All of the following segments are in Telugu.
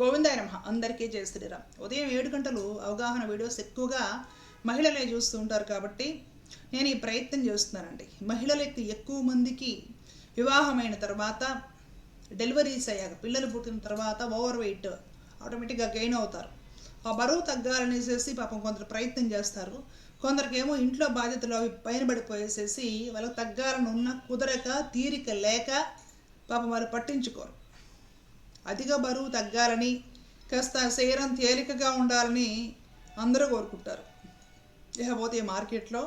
గోవిందాయ నమ. అందరికీ జయ శ్రీరామ్. ఉదయం ఏడు గంటలు అవగాహన వీడియోస్ ఎక్కువగా మహిళలే చూస్తూ ఉంటారు కాబట్టి నేను ఈ ప్రయత్నం చేస్తున్నానండి. మహిళలకు ఎక్కువ మందికి వివాహమైన తర్వాత డెలివరీస్ అయ్యాక పిల్లలు పుట్టిన తర్వాత ఓవర్ వెయిట్ ఆటోమేటిక్గా గెయిన్ అవుతారు. ఆ బరువు తగ్గాలనేసేసి పాపం కొందరు ప్రయత్నం చేస్తారు. కొందరికేమో ఇంట్లో బాధ్యతలు అవి పైన పడిపోయేసేసి వాళ్ళకి తగ్గాలని ఉన్న కుదరక తీరిక లేక పాపం వాళ్ళు పట్టించుకోరు. అధిక బరువు తగ్గాలని కాస్త శరీరం తేలికగా ఉండాలని అందరూ కోరుకుంటారు. లేకపోతే ఈ మార్కెట్లో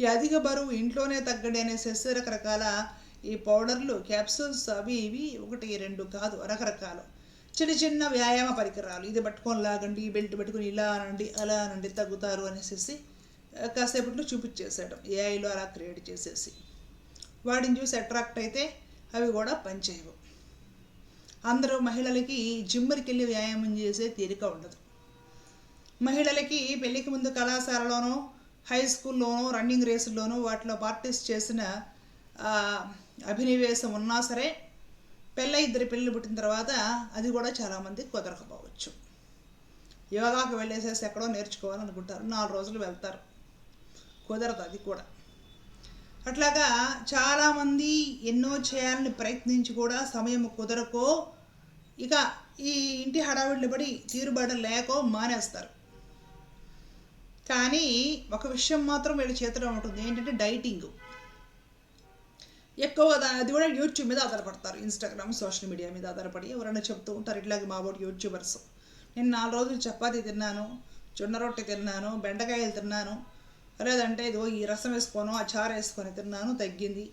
ఈ అధిక బరువు ఇంట్లోనే తగ్గడి అనేసి రకరకాల ఈ పౌడర్లు క్యాప్సూల్స్ అవి ఇవి ఒకటి రెండు కాదు రకరకాలు. చిన్న చిన్న వ్యాయామ పరికరాలు. ఇది పట్టుకొని లాగండి ఈ బెల్ట్ పెట్టుకొని ఇలా అనండి అలా అనండి తగ్గుతారు అనేసి కాసేపట్లో చూపించేసాడు ఏఐలో అలా క్రియేట్ చేసేసి వాటిని చూసి అట్రాక్ట్ అయితే అవి కూడా పనిచేయవు. అందరూ మహిళలకి జిమ్మరికి వెళ్ళి వ్యాయామం చేసే తీరిక ఉండదు. మహిళలకి పెళ్ళికి ముందు కళాశాలలోనో హై స్కూల్లోనో రన్నింగ్ రేసుల్లోనూ వాటిలో పార్టీస్ చేసిన అభినవేశం ఉన్నా సరే పెళ్ళ ఇద్దరు పిల్లలు పుట్టిన తర్వాత అది కూడా చాలామంది కుదరకపోవచ్చు. యోగాకు వెళ్ళేసేసి ఎక్కడో నేర్చుకోవాలనుకుంటారు. నాలుగు రోజులు వెళ్తారు. కుదరదు అది కూడా. అట్లాగా చాలామంది ఎన్నో చేయాలని ప్రయత్నించి కూడా సమయం కుదరకో ఇక ఈ ఇంటి హడావిడిని పడి తీరుబాటు లేకో మానేస్తారు. కానీ ఒక విషయం మాత్రం వీళ్ళ చేతిలో ఉంటుంది. ఏంటంటే డైటింగ్. ఎక్కువ అది కూడా యూట్యూబ్ మీద ఆధారపడతారు. ఇన్స్టాగ్రామ్ సోషల్ మీడియా మీద ఆధారపడి ఎవరైనా చెప్తూ ఉంటారు ఇట్లాగే మా బోటి యూట్యూబర్స్. నేను నాలుగు రోజులు చపాతీ తిన్నాను జొన్న రొట్టె తిన్నాను బెండకాయలు తిన్నాను లేదంటే ఇదిగో ఈ రసం వేసుకోను ఆ వేసుకొని తిన్నాను తగ్గింది.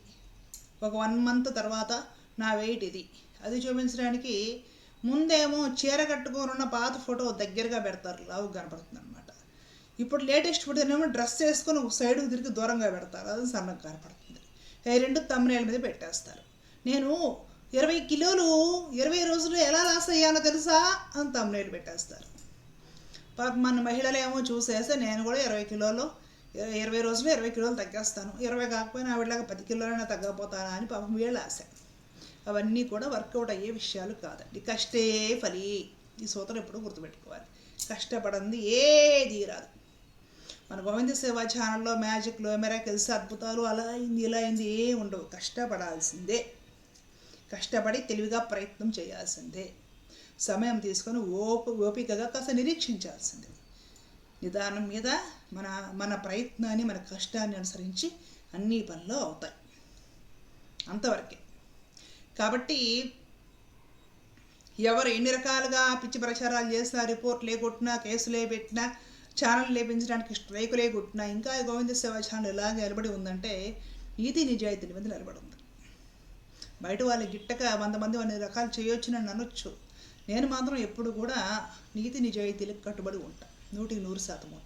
ఒక వన్ మంత్ తర్వాత నా వెయిట్ ఇది. అది చూపించడానికి ముందేమో చీర కట్టుకొని ఉన్న పాత ఫోటో దగ్గరగా పెడతారు లావు కనపడుతుంది అనమాట ఇప్పుడు లేటెస్ట్ ఫోటో ఏమో డ్రెస్ వేసుకొని ఒక సైడ్కి తిరిగి దూరంగా పెడతారు అది సన్నగా కనపడుతుంది. ఈ రెండు తమ్మునేల మీద పెట్టేస్తారు. నేను ఇరవై కిలోలు ఇరవై రోజులు ఎలా లాస్ అయ్యానో తెలుసా? అని తమ్మునేలు పెట్టేస్తారు. పాప మన మహిళలు ఏమో చూసేస్తే నేను కూడా ఇరవై కిలోలు ఇరవై- ఇరవై రోజులు ఇరవై కిలోలు తగ్గేస్తాను. ఇరవై కాకపోయినా ఆవిడలాగా పది కిలోలైనా తగ్గపోతానా అని పాపం వీళ్ళ ఆశ. అవన్నీ కూడా వర్కౌట్ అయ్యే విషయాలు కాదండి. కష్టే ఫలి. ఈ సూత్రం ఎప్పుడు గుర్తుపెట్టుకోవాలి. కష్టపడంది ఏది రాదు. మన గోవింద సేవా ఛానల్లో మ్యాజిక్లో మెరాకిల్స్ అద్భుతాలు అలా అయింది ఇలా అయింది ఏ ఉండవు. కష్టపడాల్సిందే. కష్టపడి తెలివిగా ప్రయత్నం చేయాల్సిందే. సమయం తీసుకొని ఓపి ఓపికగా కాస్త నిరీక్షించాల్సిందే. నిదానం మీద మన మన ప్రయత్నాన్ని మన కష్టాన్ని అనుసరించి అన్ని పనులు అవుతాయి. అంతవరకే. కాబట్టి ఎవరు ఎన్ని రకాలుగా పిచ్చి ప్రచారాలు చేసినా రిపోర్ట్లు లేకొట్టినా కేసులే పెట్టినా ఛానల్ లేపించడానికి స్ట్రైకులే కొట్టినా ఇంకా గోవింద సేవ ఛానల్ ఎలా నిలబడి ఉందంటే నీతి నిజాయితీ మీద నిలబడి ఉంది. బయట వాళ్ళు గిట్టక వంద మంది అన్ని రకాలు చేయొచ్చునని అనొచ్చు. నేను మాత్రం ఎప్పుడు కూడా నీతి నిజాయితీలకు కట్టుబడి ఉంటాను నూటికి నూరు శాతము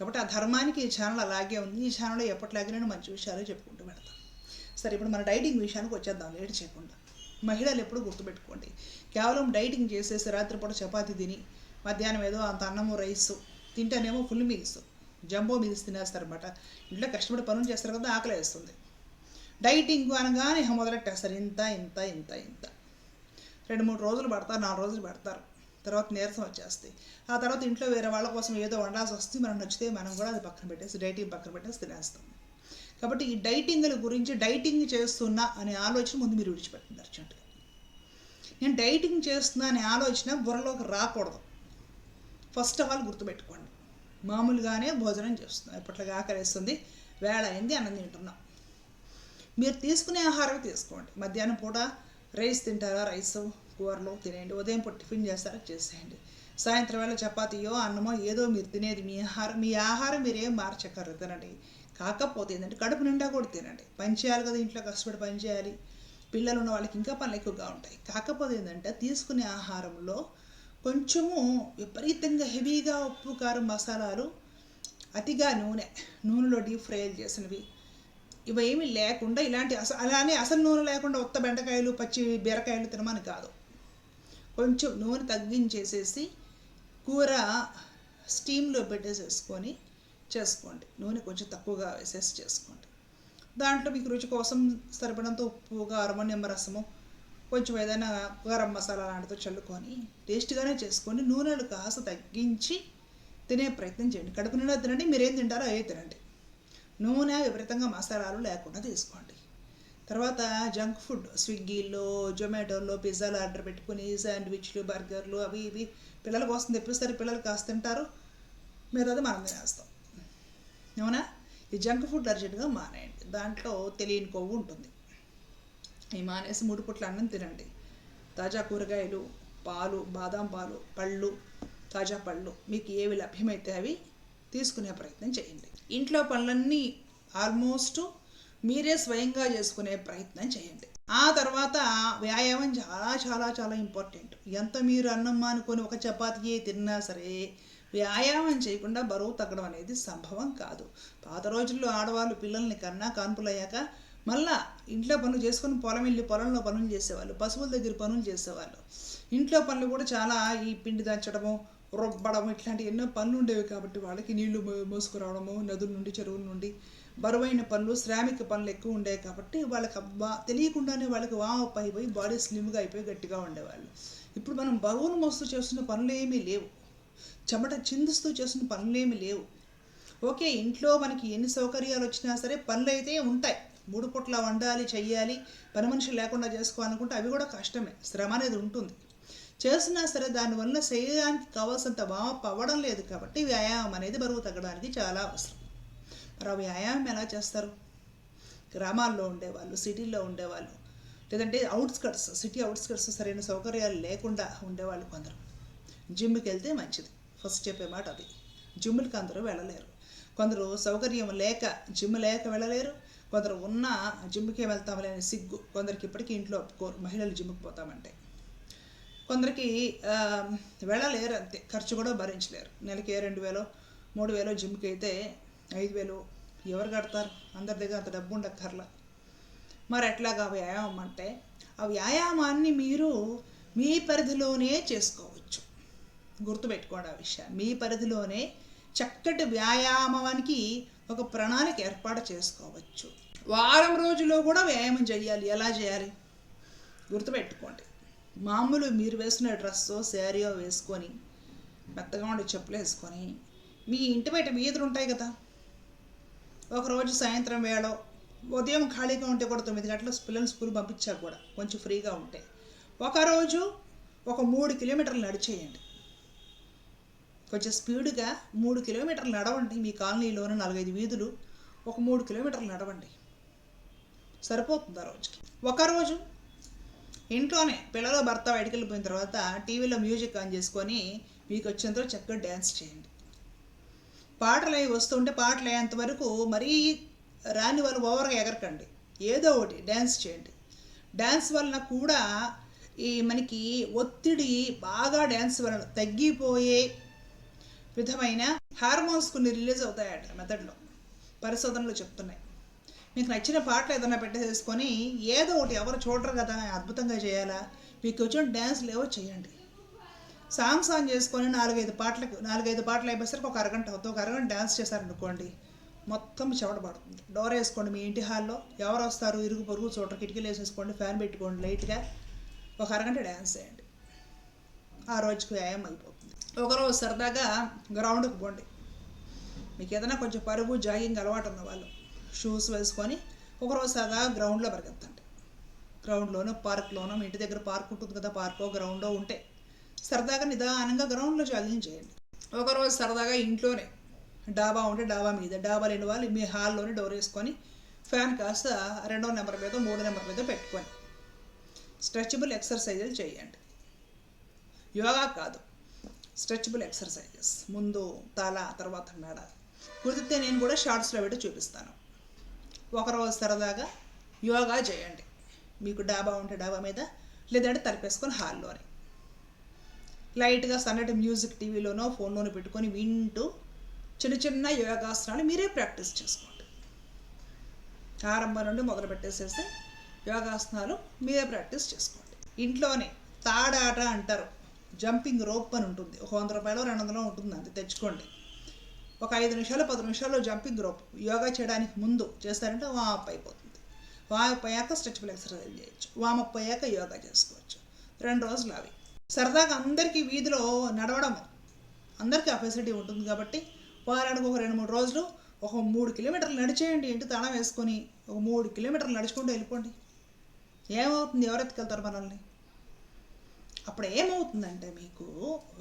కాబట్టి ఆ ధర్మానికి ఈ ఛానల్ అలాగే ఉంది. ఈ ఛానల్లో ఎప్పటిలాగే నేను మంచి విషయాలు చెప్పుకుంటూ పెడతాను సరే ఇప్పుడు మన డైటింగ్ విషయానికి వచ్చేద్దాం లేట్ చేయకుండా. మహిళలు ఎప్పుడు గుర్తుపెట్టుకోండి. కేవలం డైటింగ్ చేసేసి రాత్రిపూట చపాతి తిని మధ్యాహ్నం ఏదో అంత అన్నము రైస్ తింటేనేమో ఫుల్ మీల్స్ జంబో మీల్స్ తినేస్తారనమాట ఇంట్లో కష్టపడి పనులు చేస్తారు కదా ఆకలి వేస్తుంది డైటింగ్ అనగానే మొదలెట్టేస్తారు. ఇంత ఇంత ఇంత ఇంత. రెండు మూడు రోజులు పడతారు నాలుగు రోజులు పడతారు. తర్వాత నీరసం వచ్చేస్తాయి. ఆ తర్వాత ఇంట్లో వేరే వాళ్ళ కోసం ఏదో వండాల్సి వస్తే మనం నచ్చితే మనం కూడా అది పక్కన పెట్టేసి డైటింగ్ పక్కన పెట్టేసి తినేస్తాం. కాబట్టి ఈ డైటింగ్ల గురించి డైటింగ్ చేస్తున్నా అనే ఆలోచన ముందు మీరు విడిచిపెట్టండి అర్జెంటుగా. నేను డైటింగ్ చేస్తున్నా అనే ఆలోచన బుర్రలోకి రాకూడదు. ఫస్ట్ ఆఫ్ ఆల్ గుర్తుపెట్టుకోండి. మామూలుగానే భోజనం చేస్తున్నాం. ఎప్పటిలాగా ఆకలిస్తుంది వేళ అయింది అన్నం తింటున్నాం. మీరు తీసుకునే ఆహారం తీసుకోండి. మధ్యాహ్నం పూట రైస్ తింటారా? రైస్. కూరలు తినేయండి ఉదయం పూట టిఫిన్ చేస్తారో? చేసేయండి. సాయంత్రం వేళ చపాతీయో అన్నమో ఏదో మీరు తినేది మీ ఆహారం మీ ఆహారం మీరు ఏం మార్చక్కర్లేదు తినండి. కాకపోతే ఏంటంటే కడుపు నిండా కూడా తినండి. పని చేయాలి కదా ఇంట్లో కష్టపడి పని చేయాలి. పిల్లలు ఉన్న వాళ్ళకి ఇంకా పనులు ఎక్కువగా ఉంటాయి. కాకపోతే ఏంటంటే తీసుకునే ఆహారంలో కొంచెము విపరీతంగా హెవీగా ఉప్పు కారం మసాలాలు అతిగా నూనె నూనెలో డీప్ ఫ్రైలు చేసినవి. ఇవేమీ లేకుండా ఇలాంటి అస అలానే అసలు నూనె లేకుండా ఉత్త బెండకాయలు పచ్చి బీరకాయలు తినమని కాదు. కొంచెం నూనె తగ్గించేసేసి కూర స్టీమ్లో పెట్టేసేసుకొని చేసుకోండి. నూనె కొంచెం తక్కువగా వేసేసి చేసుకోండి. దాంట్లో మీకు రుచి కోసం సరిపడంత ఉప్పు కారం నిమ్మరసము కొంచెం ఏదైనా గరం మసాలా లాంటితో చల్లుకొని టేస్ట్గానే చేసుకొని నూనెలు కాస్త తగ్గించి తినే ప్రయత్నం చేయండి. కడుపు నిండా తినండి మీరు ఏం తింటారో అదే తినండి. నూనె విపరీతంగా మసాలాలు లేకుండా తీసుకోండి. తర్వాత జంక్ ఫుడ్ స్విగ్గీలో జొమాటోలో పిజ్జాలు ఆర్డర్ పెట్టుకుని శాండ్విచ్లు బర్గర్లు అవి ఇవి పిల్లల కోసం తెప్పిస్తారు పిల్లలు కాస్త తింటారు. మిగతాది మనం తినేస్తాం. అవునా? ఈ జంక్ ఫుడ్ అర్జెంటుగా మానేయండి. దాంట్లో తెలియని కొవ్వు ఉంటుంది. ఈ మానేసి మూడు పుట్ల అన్నం తినండి. తాజా కూరగాయలు పాలు బాదాం పాలు పళ్ళు తాజా పళ్ళు. మీకు ఏవి లభ్యమైతే అవి తీసుకునే ప్రయత్నం చేయండి. ఇంట్లో పనులన్నీ ఆల్మోస్ట్ మీరే స్వయంగా చేసుకునే ప్రయత్నం చేయండి. ఆ తర్వాత వ్యాయామం చాలా చాలా చాలా ఇంపార్టెంట్ ఎంత మీరు అన్నం మానుకొని ఒక చపాతీ తిన్నా సరే వ్యాయామం చేయకుండా బరువు తగ్గడం అనేది సంభవం కాదు. పాత రోజుల్లో ఆడవాళ్ళు పిల్లల్ని కన్నా కాన్పులయ్యాక మళ్ళా ఇంట్లో పనులు చేసుకొని పొలం వెళ్ళి పొలంలో పనులు చేసేవాళ్ళు పశువుల దగ్గర పనులు చేసేవాళ్ళు. ఇంట్లో పనులు కూడా చాలా ఈ పిండి దంచడము రుబ్బడం ఇట్లాంటి ఎన్నో పనులు ఉండేవి కాబట్టి వాళ్ళకి నీళ్ళు మోసుకురావడము నదుల నుండి చెరువుల నుండి బరువైన పనులు శ్రామిక పనులు ఎక్కువ ఉండేవి కాబట్టి వాళ్ళకి అబ్బా తెలియకుండానే వాళ్ళకి వామప్ అయిపోయి బాడీ స్లిమ్గా అయిపోయి గట్టిగా ఉండేవాళ్ళు. ఇప్పుడు మనం బరువును మోస్తూ చేస్తున్న పనులు ఏమీ లేవు. చెమట చిందిస్తూ చేస్తున్న పనులు ఏమీ లేవు. ఓకే ఇంట్లో మనకి ఎన్ని సౌకర్యాలు వచ్చినా సరే పనులు అయితే ఉంటాయి. మూడు పూట్ల వండాలి చెయ్యాలి పని మనిషి లేకుండా చేసుకోవాలనుకుంటే అవి కూడా కష్టమే శ్రమ అనేది ఉంటుంది. చేసినా సరే దానివల్ల శరీరానికి కావాల్సినంత వామప్ అవ్వడం లేదు కాబట్టి వ్యాయామం అనేది బరువు తగ్గడానికి చాలా అవసరం. మరి వ్యాయామం ఎలా చేస్తారు గ్రామాల్లో ఉండేవాళ్ళు సిటీల్లో ఉండేవాళ్ళు. లేదంటే అవుట్స్కట్స్ సిటీ అవుట్స్కట్స్ సరైన సౌకర్యాలు లేకుండా ఉండేవాళ్ళు కొందరు. జిమ్కి వెళ్తే మంచిది. ఫస్ట్ చెప్పే మాట అది. జిమ్కి అందరూ వెళ్ళలేరు. కొందరు సౌకర్యం లేక జిమ్ లేక వెళ్ళలేరు. కొందరు ఉన్న జిమ్కే వెళ్తామలే సిగ్గు. కొందరికి ఇప్పటికీ ఇంట్లో ఒప్పుకోరు. మహిళలు జిమ్కి పోతామంటే. కొందరికి వెళ్ళలేరు అంతే. ఖర్చు కూడా భరించలేరు. నెలకి రెండు వేలో మూడు వేలో జిమ్కి అయితే ఐదు వేలు ఎవరు కడతారు? అందరి దగ్గర అంత డబ్బు ఉండక్కర్లా. మరి ఎట్లాగా వ్యాయామం అంటే? ఆ వ్యాయామాన్ని మీరు మీ పరిధిలోనే చేసుకోవచ్చు. గుర్తుపెట్టుకోండి ఆ విషయం. మీ పరిధిలోనే చక్కటి వ్యాయామానికి ఒక ప్రణాళిక ఏర్పాటు చేసుకోవచ్చు. వారం రోజుల్లో కూడా వ్యాయామం చేయాలి ఎలా చేయాలి? గుర్తుపెట్టుకోండి. మామూలు మీరు వేసిన డ్రెస్సో శారీయో వేసుకొని మెత్తగా ఉండే చెప్పులు వేసుకొని మీ ఇంటి బయట వీధులు ఉంటాయి కదా? ఒకరోజు సాయంత్రం వేళ ఉదయం ఖాళీగా ఉంటే కూడా తొమ్మిది గంటల పిల్లలు స్కూల్ పంపించారు కూడా. కొంచెం ఫ్రీగా ఉంటే. ఒకరోజు ఒక మూడు కిలోమీటర్లు నడిచేయండి. కొంచెం స్పీడ్గా మూడు కిలోమీటర్లు నడవండి. మీ కాలనీలోని నాలుగైదు వీధులు ఒక మూడు కిలోమీటర్లు నడవండి. సరిపోతుంది ఆ రోజుకి. ఒకరోజు ఇంట్లోనే పిల్లలు భర్త బయటకు వెళ్ళిపోయిన తర్వాత టీవీలో మ్యూజిక్ ఆన్ చేసుకొని మీకు వచ్చేంత చక్కగా డ్యాన్స్ చేయండి. పాటలు అవి వస్తుంటే పాటలు అయ్యేంత వరకు మరీ రాని వాళ్ళు ఓవర్గా ఎగరకండి. ఏదో ఒకటి డ్యాన్స్ చేయండి. డ్యాన్స్ వలన కూడా ఈ మనకి ఒత్తిడి బాగా డ్యాన్స్ వలన తగ్గిపోయే విధమైన హార్మోన్స్ కొన్ని రిలీజ్ అవుతాయట మెథడ్లో పరిశోధనలు చెప్తున్నాయి. మీకు నచ్చిన పాటలు ఏదైనా పెట్టేసుకొని ఏదో ఒకటి ఎవరు చూడరు కదా అద్భుతంగా చేయాలా? మీకు వచ్చిన డ్యాన్స్ లేవో చేయండి. సాంగ్స్ ఆన్ చేసుకొని నాలుగైదు పాటలకు నాలుగైదు పాటలు అయిపోయేసరికి ఒక అరగంట అవుతుంది ఒక అరగంట డ్యాన్స్ చేశారనుకోండి మొత్తం చెమట పడుతుంది. డోర్ వేసుకోండి మీ ఇంటి హాల్లో ఎవరు వస్తారు? ఇరుగు పొరుగు చోట కిటికీలు వేసేసుకోండి ఫ్యాన్ పెట్టుకోండి లైట్గా ఒక అరగంట డ్యాన్స్ చేయండి. ఆ రోజుకి వ్యాయామం అయిపోతుంది. ఒకరోజు సరదాగా గ్రౌండ్కి పోండి. మీకు ఏదైనా కొంచెం పరుగు జాగింగ్ అలవాటు ఉన్న వాళ్ళు షూస్ వేసుకొని ఒకరోజు సరదా గ్రౌండ్లో పరిగెత్తండి. గ్రౌండ్లోనో పార్క్లోనో మీ ఇంటి దగ్గర పార్క్ ఉంటుంది కదా పార్కో గ్రౌండో ఉంటే సరదాగా నిదానంగా గ్రౌండ్లో జాగింగ్ చేయండి. ఒకరోజు సరదాగా ఇంట్లోనే డాబా ఉంటే డాబా మీద డాబా లేని వాళ్ళు మీ హాల్లోనే డోర్ వేసుకొని ఫ్యాన్ కాస్త రెండో నెంబర్ మీద మూడో నెంబర్ మీద పెట్టుకొని స్ట్రెచబుల్ ఎక్సర్సైజులు చేయండి. యోగా కాదు స్ట్రెచబుల్ ఎక్సర్సైజెస్ ముందు తల తర్వాత మెడ కుదిరితే నేను కూడా షార్ట్స్లో పెట్టి చూపిస్తాను. ఒకరోజు సరదాగా యోగా చేయండి. మీకు డాబా ఉంటే డాబా మీద లేదంటే తలపేసుకొని హాల్లోనే. లైట్గా సన్నటి మ్యూజిక్ టీవీలోనో ఫోన్లోనో పెట్టుకొని వింటూ చిన్న చిన్న యోగాసనాలు మీరే ప్రాక్టీస్ చేసుకోండి. ఆరంభం నుండి మొదలు పెట్టేసేసి యోగాసనాలు మీరే ప్రాక్టీస్ చేసుకోండి. ఇంట్లోనే తాడాట అంటారు. జంపింగ్ రోప్ అని ఉంటుంది. ఒక వంద రూపాయలు రెండు వందలు ఉంటుంది. అది తెచ్చుకోండి. ఒక ఐదు నిమిషాలు పది నిమిషాలు జంపింగ్ రోప్. యోగా చేయడానికి ముందు చేస్తారంటే వామప్ అయిపోతుంది. వామప్ అయ్యాక స్ట్రెచబుల్ ఎక్సర్సైజ్ చేయొచ్చు. వామప్ అయ్యాక యోగా చేసుకోవచ్చు. రెండు రోజులు అవి సరదాగా అందరికీ వీధిలో నడవడం అందరికీ ఆ ఫెసిలిటీ ఉంటుంది కాబట్టి వారానికి ఒక రెండు మూడు రోజులు ఒక మూడు కిలోమీటర్లు నడిచేయండి ఇంటి తాళం వేసుకొని ఒక మూడు కిలోమీటర్లు నడుచుకుంటూ వెళ్ళిపోండి. ఏమవుతుంది? ఎవరు ఎత్తుకెళ్తారు మనల్ని? అప్పుడు ఏమవుతుందంటే మీకు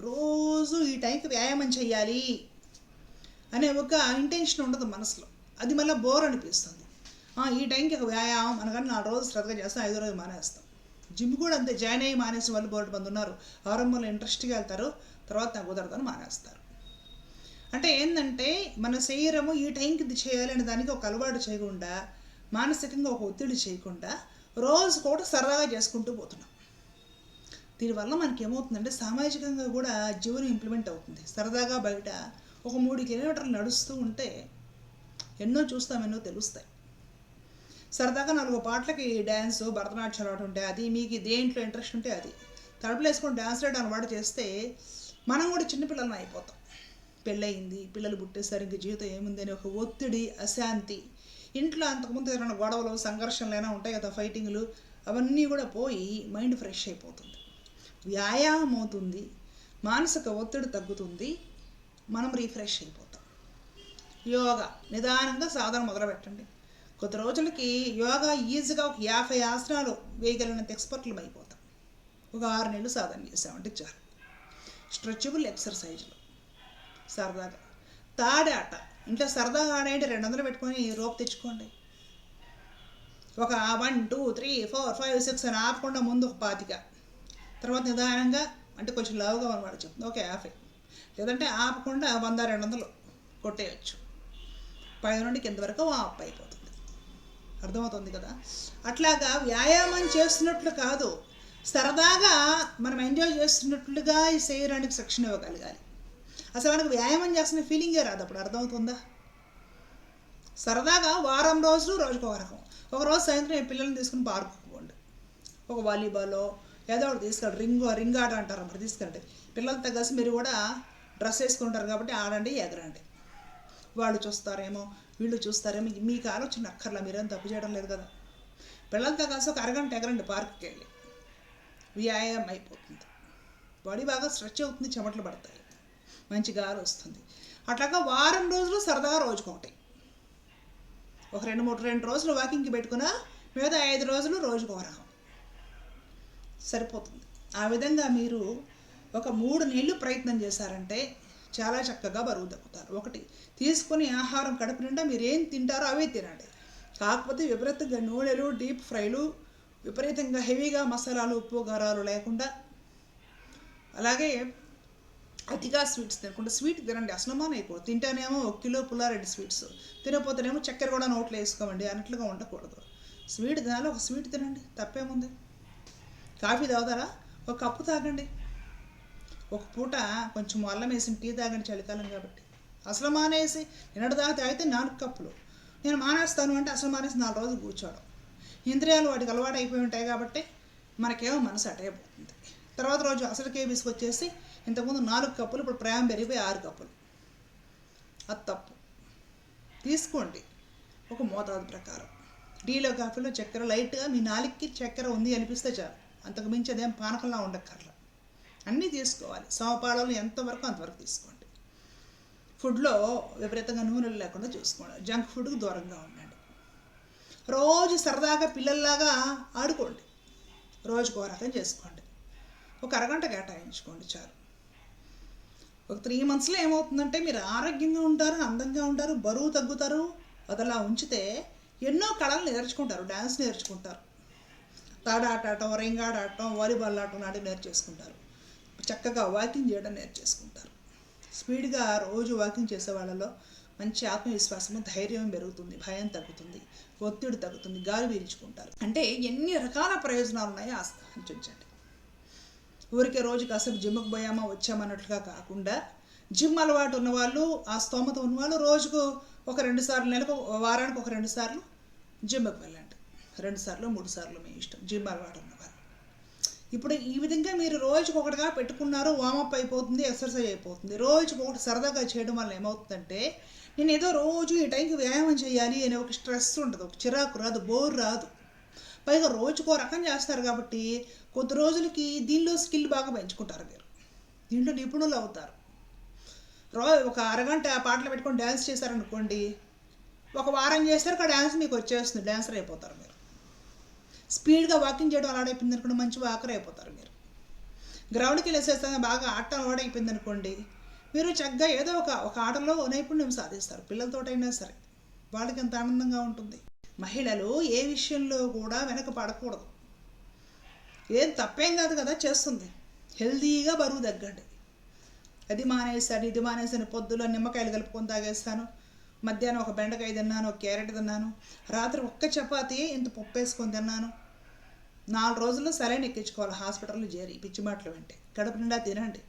రోజు ఈ టైంకి వ్యాయామం చేయాలి అనే ఒక ఇంటెన్షన్ ఉండదు మనసులో. అది మళ్ళీ బోర్ అనిపిస్తుంది. ఈ టైంకి ఒక వ్యాయామం అనగానే నాలుగు రోజులు శ్రద్ధగా చేస్తాం ఐదో రోజు మానేస్తాం. జిమ్ కూడా అంతే జాయిన్ అయ్యి మానేసిన వాళ్ళు బోర్డు మంది ఉన్నారు. ఆరంభంలో ఇంట్రెస్ట్గా వెళ్తారు తర్వాత నాకు కుదరదని మానేస్తారు. అంటే ఏంటంటే మన శరీరము ఈ టైంకి ఇది చేయాలనే దానికి ఒక అలవాటు చేయకుండా మానసికంగా ఒక ఒత్తిడి చేయకుండా రోజు కూడా సరదాగా చేసుకుంటూ పోతున్నాం. దీనివల్ల మనకి ఏమవుతుందంటే సామాజికంగా కూడా జీవనం ఇంప్లిమెంట్ అవుతుంది. సరదాగా బయట ఒక మూడు కిలోమీటర్లు నడుస్తూ ఉంటే ఎన్నో చూస్తాం ఎన్నో తెలుస్తాయి. సరదాగా నాలుగు పాటలకి డ్యాన్స్ భరతనాట్యం అలవాటు ఉంటే అది మీకు దేంట్లో ఇంట్రెస్ట్ ఉంటే అది. తడుపులు వేసుకొని డ్యాన్స్ వేయడం అలవాటు చేస్తే మనం కూడా చిన్నపిల్లలను అయిపోతాం. పెళ్ళయింది పిల్లలు పుట్టేసరికి ఇంక జీవితం ఏముంది ఒక ఒత్తిడి అశాంతి. ఇంట్లో అంతకుముందు ఏదైనా గొడవలు సంఘర్షణలు అయినా ఉంటాయి కదా ఫైటింగ్లు అవన్నీ కూడా పోయి మైండ్ ఫ్రెష్ అయిపోతుంది. వ్యాయామం అవుతుంది మానసిక ఒత్తిడి తగ్గుతుంది మనం రీఫ్రెష్ అయిపోతాం. యోగా నిదానంగా సాధన మొదలుపెట్టండి. కొద్ది రోజులకి యోగా ఈజీగా ఒక యాభై ఆసనాలు వేయగలిగినంత ఎక్స్పర్ట్లు అయిపోతాం. ఒక ఆరు నెలలు సాధన చేసామంటే చాలు. స్ట్రెచబుల్ ఎక్సర్సైజ్లు. సరదాగా తాడాట ఇంట్లో సరదాగా ఆడేయండి రెండు వందలు పెట్టుకొని రోప్ తెచ్చుకోండి. ఒక one two three four five six అని ఆపకుండా ముందు ఒక పాతిక. తర్వాత నిదానంగా అంటే కొంచెం లావుగా అనమాట చెప్తుంది. ఓకే యాభై లేదంటే ఆపకుండా వంద రెండు వందలు కొట్టేయచ్చు. పై నుండి కింద వరకు ఆప్ అయిపోతుంది అర్థమవుతుంది కదా? అట్లాగా వ్యాయామం చేస్తున్నట్లు కాదు సరదాగా మనం ఎంజాయ్ చేస్తున్నట్లుగా ఈ శరీరానికి శిక్షణ ఇవ్వగలగాలి. అసలు మనకు వ్యాయామం చేస్తున్న ఫీలింగే రాదు అప్పుడు అర్థమవుతుందా? సరదాగా వారం రోజులు రోజుకు ఒక రకం. ఒక రోజు సాయంత్రం పిల్లల్ని తీసుకుని పార్కుకు పోండి. ఒక వాలీబాలో ఏదో ఒకటి తీసుకెళ్ళి రింగ్ రింగ్ ఆట అంటారు అప్పుడు తీసుకెళ్ళండి. పిల్లలతో కలిసి మీరు కూడా డ్రెస్ వేసుకుంటారు కాబట్టి ఆడండి ఎగరండి. వాళ్ళు చూస్తారేమో వీళ్ళు చూస్తారేమో మీకు ఆలోచన అక్కర్లా మీరేం తప్పు చేయడం లేదు కదా. పిల్లలతో కలిసి ఒక అరగంట ఎగరండి పార్క్కి వెళ్ళి. వ్యాయామం అయిపోతుంది. బాడీ బాగా స్ట్రెచ్ అవుతుంది చెమటలు పడతాయి. మంచి గాలి వస్తుంది. అట్లాగా వారం రోజులు సరదాగా రోజుకోటి ఒక రెండు మూడు రెండు రోజులు వాకింగ్కి పెట్టుకున్నా మిగతా ఐదు రోజులు రోజుకు ఒక రకం. సరిపోతుంది. ఆ విధంగా మీరు ఒక మూడు నెలలు ప్రయత్నం చేశారంటే చాలా చక్కగా బరువు తగ్గుతారు. ఒకటి తీసుకుని ఆహారం కడుపు నిండా మీరు ఏం తింటారో అవే తినండి. కాకపోతే విపరీతంగా నూనెలు డీప్ ఫ్రైలు విపరీతంగా హెవీగా మసాలాలు ఉప్పు గారాలు లేకుండా అలాగే అతిగా స్వీట్స్ తినకుండా స్వీట్ తినండి. అసలు ఎక్కువ తింటేనేమో ఒక కిలో పుల్లారెడ్డి స్వీట్స్. తినకపోతేనేమో చక్కెర కూడా నోట్లో వేసుకోమండి. అన్నట్లుగా ఉండకూడదు. స్వీట్ తినాలి ఒక స్వీట్ తినండి. తప్పేముంది? కాఫీ తాగుతారా? ఒక కప్పు తాగండి. ఒక పూట కొంచెం అల్లం వేసిన టీ తాగండి చలికాలం కాబట్టి. అసలు మానేసి నిన్నటి దాకా తాగితే నాలుగు కప్పులు. నేను మానేస్తాను అంటే అసలు మానేసి నాలుగు రోజులు కూర్చోవడం. ఇంద్రియాలు వాటికి అలవాటు అయిపోయి ఉంటాయి కాబట్టి మనకేమో మనసు అటైపోతుంది తర్వాత రోజు అసలుకే విసుకొచ్చేసి ఇంతకుముందు నాలుగు కప్పులు ఇప్పుడు ప్రయాణం పెరిగిపోయి ఆరు కప్పులు. అది తప్పు. తీసుకోండి. ఒక మోతాదు ప్రకారం. టీలో కాఫీలో చక్కెర లైట్గా మీ నాలుగుకి చక్కెర ఉంది అనిపిస్తే చాలు. అంతకు మించి అదేం పానకంలా ఉండక్కర్లా. అన్నీ తీసుకోవాలి. సమపాలలో ఎంతవరకు అంతవరకు తీసుకోండి. ఫుడ్లో విపరీతంగా నూనెలు లేకుండా చూసుకోండి. జంక్ ఫుడ్కి దూరంగా ఉండండి. రోజు సరదాగా పిల్లల్లాగా ఆడుకోండి. రోజు రకం చేసుకోండి. ఒక అరగంట కేటాయించుకోండి చాలు. ఒక త్రీ మంత్స్లో ఏమవుతుందంటే మీరు ఆరోగ్యంగా ఉంటారు అందంగా ఉంటారు బరువు తగ్గుతారు అదలా ఉంచితే ఎన్నో కళలు నేర్చుకుంటారు డ్యాన్స్ నేర్చుకుంటారు. తాడాట ఆడటం రింగాడ ఆడటం వాలీబాల్ ఆడటం లాంటివి నేర్చేసుకుంటారు. చక్కగా వాకింగ్ చేయడం నేర్చేసుకుంటారు. స్పీడ్గా రోజు వాకింగ్ చేసే వాళ్ళలో మంచి ఆత్మవిశ్వాసము ధైర్యం పెరుగుతుంది భయం తగ్గుతుంది ఒత్తిడి తగ్గుతుంది గాలి పీల్చుకుంటారు. అంటే ఎన్ని రకాల ప్రయోజనాలు ఉన్నాయో ఆలోచించండి. ఊరికే రోజు కాసేపు జిమ్కి పోయామా వచ్చామన్నట్లుగా కాకుండా జిమ్ అలవాటు ఉన్నవాళ్ళు ఆ స్తోమత ఉన్నవాళ్ళు రోజుకు ఒక రెండు సార్లు నెలకు వారానికి ఒక రెండు సార్లు జిమ్కి వెళ్ళండి. రెండు సార్లు మూడు సార్లు మీ ఇష్టం. జిమ్ అలవాటు ఉన్నవాళ్ళు ఇప్పుడు ఈ విధంగా మీరు రోజుకి ఒకటిగా పెట్టుకున్నారు వామప్ అయిపోతుంది ఎక్సర్సైజ్ అయిపోతుంది. రోజుకి ఒకటి సరదాగా చేయడం వల్ల ఏమవుతుందంటే నేను ఏదో రోజు ఈ టైంకి వ్యాయామం చేయాలి అనే ఒక స్ట్రెస్ ఉంటుంది ఒక చిరాకు రాదు బోర్ రాదు. పైగా రోజుకో రకం చేస్తారు కాబట్టి కొద్ది రోజులకి దీనిలో స్కిల్ బాగా పెంచుకుంటారు మీరు. దీంట్లో నిపుణులు అవుతారు. రో ఒక అరగంట పాటలు పెట్టుకొని డ్యాన్స్ చేశారనుకోండి ఒక వారం చేస్తారు ఆ డ్యాన్స్ మీకు వచ్చేస్తుంది డ్యాన్సర్ అయిపోతారు మీరు. స్పీడ్గా వాకింగ్ చేయడం అలాడైపోయింది అనుకోండి మంచి వాకర్ అయిపోతారు మీరు. గ్రౌండ్కి వెళ్ళేసేస్తాను బాగా ఆట అలవాటైపోయింది అనుకోండి మీరు చక్కగా ఏదో ఒక ఒక ఆటలో నైపుణ్యం సాధిస్తారు పిల్లలతోటైనా సరే. వాళ్ళకి ఎంత ఆనందంగా ఉంటుంది. మహిళలు ఏ విషయంలో కూడా వెనక పడకూడదు ఏం తప్పేం కాదు కదా చేస్తుంది. హెల్తీగా బరువు తగ్గండి. అది మానేశాను ఇది మానేశాను పొద్దులో నిమ్మకాయలు కలుపుకొని తాగేస్తాను మధ్యాహ్నం ఒక బెండకాయ తిన్నాను ఒక క్యారెట్ తిన్నాను రాత్రి ఒక్క చపాతి ఇంత పప్పు వేసుకొని తిన్నాను నాలుగు రోజుల్లో సరైన ఎక్కించుకోవాలి హాస్పిటల్లో చేరి పిచ్చి మాటలు వింటే. కడుపు నిండా తినండి.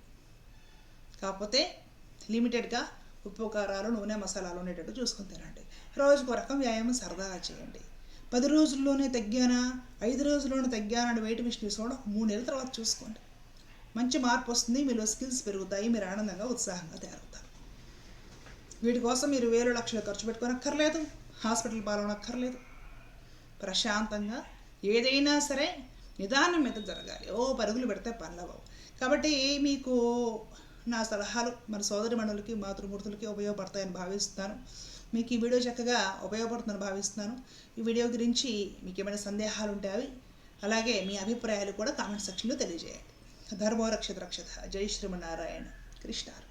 కాకపోతే లిమిటెడ్గా ఉప్పు కారాలు నూనె మసాలాలు ఉండేటట్టు చూసుకొని తినండి. రోజుకు ఒక రకం వ్యాయామం సరదాగా చేయండి. పది రోజుల్లోనే తగ్గానా? ఐదు రోజుల్లోనే తగ్గానా అని వెయిట్ మిషన్ తీసుకోవడం మూడు నెలల తర్వాత చూసుకోండి. మంచి మార్పు వస్తుంది మీలో స్కిల్స్ పెరుగుతాయి మీరు ఆనందంగా ఉత్సాహంగా తయారవుతారు. వీటి కోసం మీరు వేలు లక్షలు ఖర్చు పెట్టుకోనక్కర్లేదు హాస్పిటల్ పాలనక్కర్లేదు ప్రశాంతంగా ఏదైనా సరే నిదానం మీద జరగాలి. ఓ పరుగులు పెడితే పనులవవు కాబట్టి మీకు నా సలహాలు మన సోదరి మండలికి మాతృమూర్తులకి ఉపయోగపడతాయని భావిస్తున్నాను. మీకు ఈ వీడియో చక్కగా ఉపయోగపడుతుందని భావిస్తున్నాను. ఈ వీడియో గురించి మీకు ఏమైనా సందేహాలు ఉంటే అవి అలాగే మీ అభిప్రాయాలు కూడా కామెంట్ సెక్షన్లో తెలియజేయండి. ధర్మో రక్షత రక్షత. జై శ్రీమనారాయణ కృష్ణార్పణ.